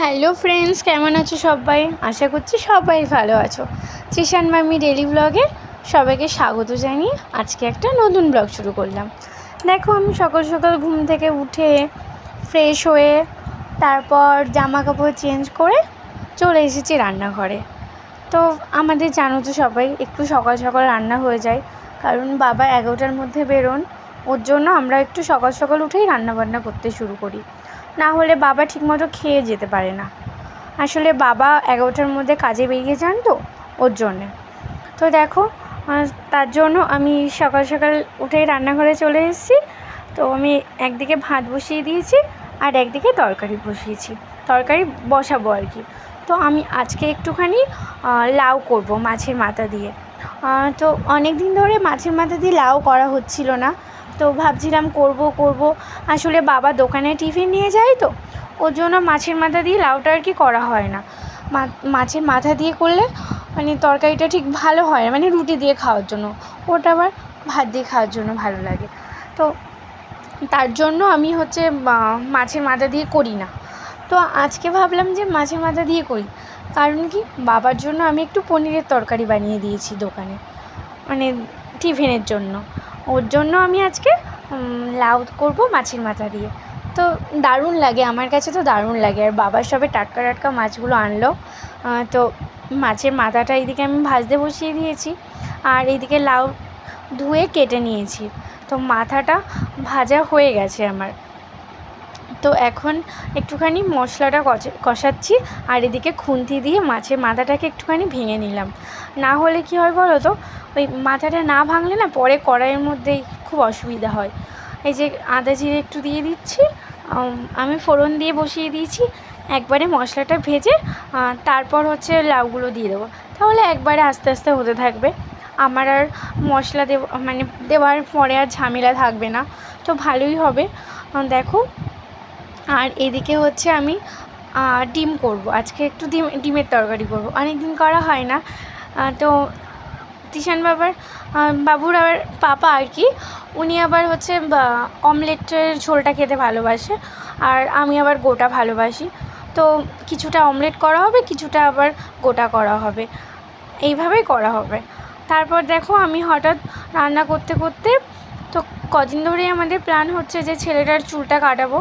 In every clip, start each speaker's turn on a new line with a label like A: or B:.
A: Hello friends, কেমন আছো সবাই? আশা করছি সবাই ভালো আছো। চিশান মামি ডেলি ব্লগে সবাইকে স্বাগত জানিয়ে আজকে একটা নতুন ব্লগ শুরু করলাম। দেখো, আমি সকাল সকাল ঘুম থেকে উঠে ফ্রেশ হয়ে তারপর জামা কাপড় চেঞ্জ করে চলে এসেছি রান্নাঘরে। তো আমাদের জানো তো সবাই, একটু সকাল সকাল রান্না হয়ে যায়। কারণ বাবা এগারোটার মধ্যে বেরোন, ওর জন্য আমরা একটু সকাল সকাল উঠেই রান্নাবান্না করতে শুরু করি। না হলে বাবা ঠিকমতো খেয়ে যেতে পারে না। আসলে বাবা এগারোটার মধ্যে কাজে বেরিয়ে যান তো, ওর জন্যে। তো দেখো তার জন্য আমি সকাল সকাল উঠেই রান্নাঘরে চলে এসেছি। তো আমি একদিকে ভাত বসিয়ে দিয়েছি আর একদিকে তরকারি বসিয়েছি। তরকারি বসাবো আর কি। তো আমি আজকে একটুখানি লাউ করব মাছের মাথা দিয়ে। তো অনেক দিন ধরে মাছের মাথা দিয়ে লাউ করা হচ্ছিল না। তো ভাবছিলাম করব করব। আসলে বাবা দোকানে টিফিন নিয়ে যায় তো, ওর জন্য মাছের মাথা দিয়ে লাউটা আর কি করা হয় না। মাছের মাথা দিয়ে করলে মানে তরকারিটা ঠিক ভালো হয় মানে রুটি দিয়ে খাওয়ার জন্য। ওটা আবার ভাত দিয়ে খাওয়ার জন্য ভালো লাগে। তো তার জন্য আমি হচ্ছে মাছের মাথা দিয়ে করি না। তো আজকে ভাবলাম যে মাছের মাথা দিয়ে করি। কারণ কি? বাবার জন্য আমি একটু পনিরের তরকারি বানিয়ে দিয়েছি দোকানে। মানে টিফিনের জন্য। ওর জন্য আমি আজকে লাউ করব মাছের মাথা দিয়ে। তো দারুণ লাগে, আমার কাছে তো দারুণ লাগে। আর বাবার সবে টাটকা টাটকা মাছগুলো আনলো। তো মাছের মাথাটা এইদিকে আমি ভাজতে বসিয়ে দিয়েছি। আর এইদিকে লাউ ধুয়ে কেটে নিয়েছি। তো মাথাটা ভাজা হয়ে গেছে আমার। তো এখন একটুখানি মশলাটা কষাচ্ছি আর এদিকে খুন্তি দিয়ে মাছের মাথাটাকে একটুখানি ভেঙে নিলাম। না হলে কী হয় বলো তো? ওই মাথাটা না ভাঙলে না পরে কড়াইয়ের মধ্যেই খুব অসুবিধা হয়। এই যে আদা জিরে একটু দিয়ে দিচ্ছি, আমি ফোড়ন দিয়ে বসিয়ে দিয়েছি, একবারে মশলাটা ভেজে তারপর হচ্ছে লাউগুলো দিয়ে দেবো। তাহলে একবারে আস্তে আস্তে হতে থাকবে। আমার আর মশলা দেব মানে দেওয়ার পরে আর ঝামেলা থাকবে না। তো ভালোই হবে। দেখো আর এদিকে হচ্ছে আমি ডিম করব। আজকে একটু ডিম, ডিমের তরকারি করব। অনেক দিন করা হয় না। তো তিশান বাবার বাবুর আবার পাপা আর কি, উনি আবার হচ্ছে অমলেটের ঝোলটা খেতে ভালোবাসে আর আমি আবার গোটা ভালোবাসি। তো কিছুটা অমলেট করা হবে, কিছুটা আবার গোটা করা হবে। এইভাবেই করা হবে। তারপর দেখো আমি হঠাৎ রান্না করতে করতে, তো কদিন ধরেই আমাদের প্ল্যান হচ্ছে যে ছেলেটার চুলটা কাটাবো।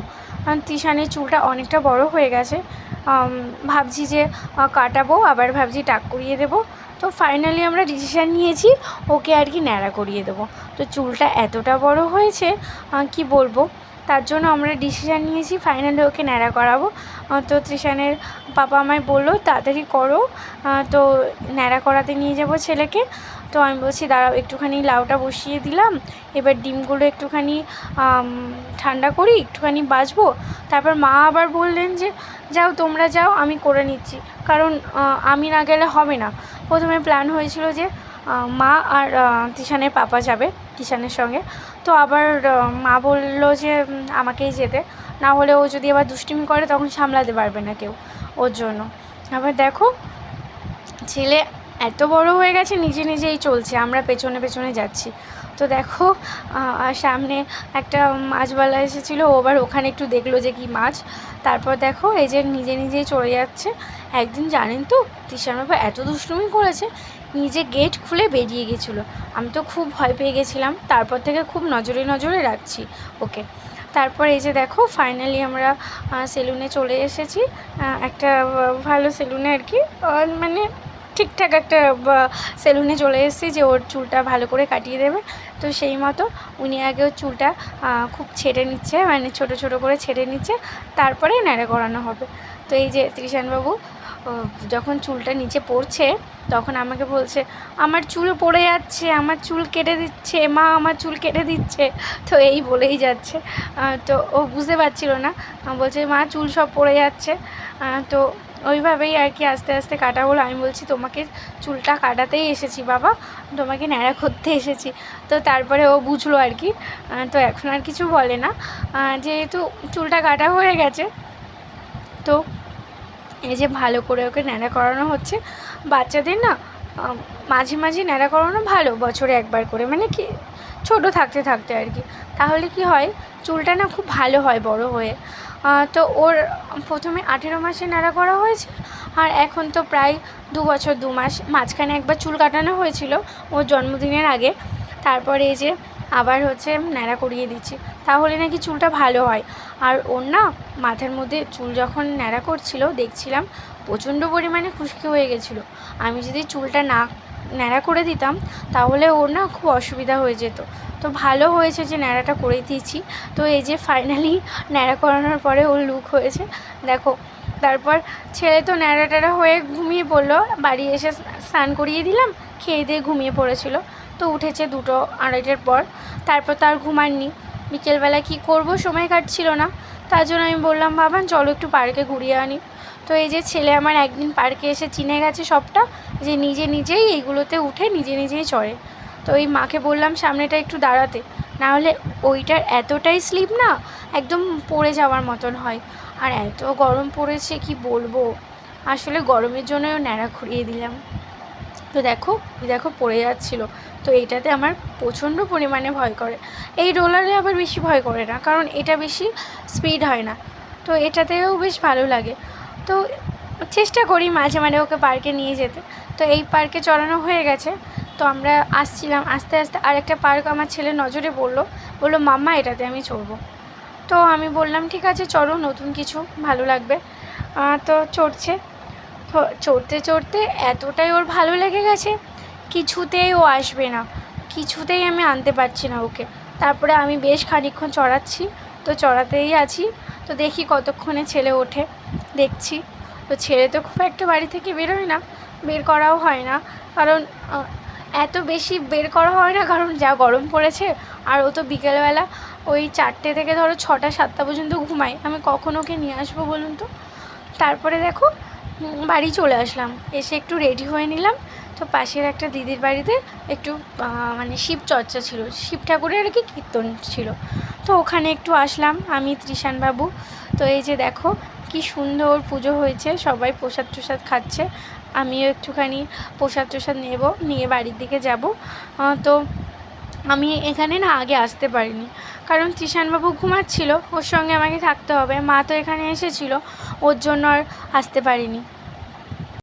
A: তিশানের চুলটা অনেকটা বড় হয়ে গেছে। ভাবছি যে কাটাবো, আবার ভাবছি টাক করিয়ে দেবো। তো ফাইনালি আমরা ডিসিশান নিয়েছি, ওকে আর কি ন্যাড়া করিয়ে দেবো। তো চুলটা এতটা বড় হয়েছে কি বলব? তার জন্য আমরা ডিসিশান নিয়েছি ফাইনালি ওকে ন্যাড়া করাবো। তো তৃষানের পাপা আমায় বলল, তাড়াতাড়ি করো। তো ন্যাড়া করাতে নিয়ে যাব ছেলেকে। তো আমি বলছি, দাঁড়াও, একটুখানি লাউটা বসিয়ে দিলাম। এবার ডিমগুলো একটুখানি ঠান্ডা করি, একটুখানি বাছবো তারপর মা আবার বললেন যে, যাও, তোমরা যাও, আমি করে নিচ্ছি। কারণ আমি না গেলে হবে না। প্রথমে প্ল্যান হয়েছিল যে মা আর তিশানের পাপা যাবে কিষানের সঙ্গে। তো আবার মা বলল যে আমাকেই যেতে। না হলে ও যদি আবার দুষ্টুমি করে, তখন সামলাতে পারবে না কেউ ওর জন্য। আবার দেখো, ছেলে এত বড় হয়ে গেছে, নিজে নিজেই চলছে। আমরা পেছনে পেছনে যাচ্ছি। তো দেখো সামনে একটা মাছওয়ালা এসেছিল। ও আবার ওখানে একটু দেখল যে কি মাছ। তারপর দেখো, এই যে নিজে নিজেই চলে যাচ্ছে। একদিন জানেন তো তৃষার বাবা এত দুষ্টুমি করেছে, নিজে গেট খুলে বেরিয়ে গেছিল। আমি তো খুব ভয় পেয়ে গেছিলাম, তারপর থেকে খুব নজরে নজরে রাখছি, ওকে। তারপর এই যে দেখো ফাইনালি আমরা সেলুনে চলে এসেছি। একটা ভালো সেলুনে আর কি মানে ঠিকঠাক একটা সেলুনে চলে এসেছি যে ওর চুলটা ভালো করে কাটিয়ে দেবে। তো সেই মতো উনি আগেও চুলটা খুব ছেড়ে নিচ্ছে মানে ছোটো ছোটো করে ছেড়ে নিচ্ছে, তারপরে ন্যাড়া করানো হবে। তো এই যে ত্রিশানবাবু যখন চুলটা নিচে পড়ছে, তখন আমাকে বলছে, আমার চুল পড়ে যাচ্ছে, আমার চুল কেটে দিচ্ছে, মা আমার চুল কেটে দিচ্ছে। তো এই বলেই যাচ্ছে। তো ও বুঝতে পারছিল না। বলছে, মা, চুল সব পড়ে যাচ্ছে। তো ওইভাবেই আর কি আস্তে আস্তে কাটা হলো। আমি বলছি, তোমাকে চুলটা কাটাতেই এসেছি বাবা, তোমাকে ন্যাড়া করতে এসেছি। তো তারপরে ও বুঝলো আর কি। তো এখন আর কিছু বলে না। যেহেতু চুলটা কাটা হয়ে গেছে, তো এই যে ভালো করে ওকে ন্যাড়া করানো হচ্ছে। বাচ্চাদের না মাঝে মাঝে ন্যাড়া করানো ভালো, বছরে একবার করে। মানে কি, ছোটো থাকতে থাকতে আর কি। তাহলে কি হয়, চুলটা না খুব ভালো হয় বড় হয়ে। তো ওর প্রথমে আঠেরো মাসে ন্যাড়া করা হয়েছে, আর এখন তো প্রায় দু বছর, দু মাস। মাঝখানে একবার চুল কাটানো হয়েছিল, ওর জন্মদিনের আগে। তারপরে এই যে আবার হচ্ছে ন্যাড়া করিয়ে দিচ্ছি। তাহলে নাকি চুলটা ভালো হয়। আর ওর না মাথার মধ্যে চুল যখন ন্যাড়া করছিল, দেখছিলাম প্রচণ্ড পরিমাণে খুশকি হয়ে গেছিল। আমি যদি চুলটা না ন্যাড়া করে দিতাম, তাহলে ওর না খুব অসুবিধা হয়ে যেত। তো ভালো হয়েছে যে ন্যাড়াটা করে দিয়েছি। তো এই যে ফাইনালি ন্যাড়া করানোর পরে ওর লুক হয়েছে। দেখো, তারপর ছেলে তো ন্যাড়া ট্যাড়া হয়ে ঘুমিয়ে পড়ল। বাড়ি এসে স্নান করিয়ে দিলাম, খেয়ে দিয়ে ঘুমিয়ে পড়েছিল। তো উঠেছে দুটো আড়াইটার পর। তারপর তার ঘুমাননি বিকেলবেলা কি করব? সময় কাটছিল না। তার জন্য আমি বললাম বাবান চলো একটু পার্কে ঘুরিয়ে আনি। তো এই যে ছেলে আমার একদিন পার্কে এসে চিনে গেছে সবটা, যে নিজে নিজেই এইগুলোতে উঠে নিজে নিজেই চড়ে। তো ওই মাকে বললাম, সামনেটা একটু দাঁড়াতে। নাহলে ওইটার এতটাই স্লিপ না, একদম পড়ে যাওয়ার মতন হয়। আর এত গরম পড়েছে, কি বলব? আসলে গরমের জন্যও ন্যাড়া ঘুরিয়ে দিলাম। তো দেখো দেখো পড়ে যাচ্ছিল। তো এইটাতে আমার প্রচণ্ড পরিমাণে ভয় করে। এই রোলারে আবার বেশি ভয় করে না, কারণ এটা বেশি স্পিড হয় না। তো এটাতেও বেশ ভালো লাগে। তো চেষ্টা করি মাঝে মাঝে ওকে পার্কে নিয়ে যেতে। তো এই পার্কে চড়ানো হয়ে গেছে। তো আমরা আসছিলাম, আস্তে আস্তে আরেকটা পার্ক আমার ছেলে নজরে পড়ল বলল, মাম্মা, এটাতে আমি চড়বো। তো আমি বললাম, ঠিক আছে, চড়ো, নতুন কিছু, ভালো লাগবে। তো চড়ছে। চড়তে চড়তে এতটাই ওর ভালো লেগে গেছে কিছুতেই ও আসবে না। কিছুতেই আমি আনতে পারছি না ওকে। তারপরে আমি বেশ খানিকক্ষণ চড়াচ্ছি। তো চড়াতেই আছি। তো দেখি কতক্ষণে ছেলে ওঠে। দেখছি। তো ছেলে তো খুব একটা বাড়ি থেকে বেরোয় না। বের করাও হয় না। কারণ এত বেশি বের করা হয় না। কারণ যা গরম পড়েছে। আর ও তো বিকেলবেলা ওই চারটে থেকে ধরো ছটা, সাতটা পর্যন্ত ঘুমায়। আমি কখন ওকে নিয়ে আসব বলুন তো? তারপরে দেখো বাড়ি চলে আসলাম। এসে একটু রেডি হয়ে নিলাম। তো পাশের একটা দিদির বাড়িতে একটু মানে শিব চর্চা ছিল। শিব ঠাকুরের আর কি কীর্তন ছিল। তো ওখানে একটু আসলাম আমি ত্রিশানবাবু তো এই যে দেখো কি সুন্দর পুজো হয়েছে, সবাই প্রসাদ টসাদ খাচ্ছে। আমিও একটুখানি প্রসাদ টসাদ নেব, নিয়ে বাড়ির দিকে যাব। তো আমি এখানে না আগে আসতে পারিনি। কারণ ত্রিশানবাবু ঘুমাচ্ছিল, ওর সঙ্গে আমাকে থাকতে হবে। মা তো এখানে এসেছিল, ওর জন্য আর আসতে পারিনি।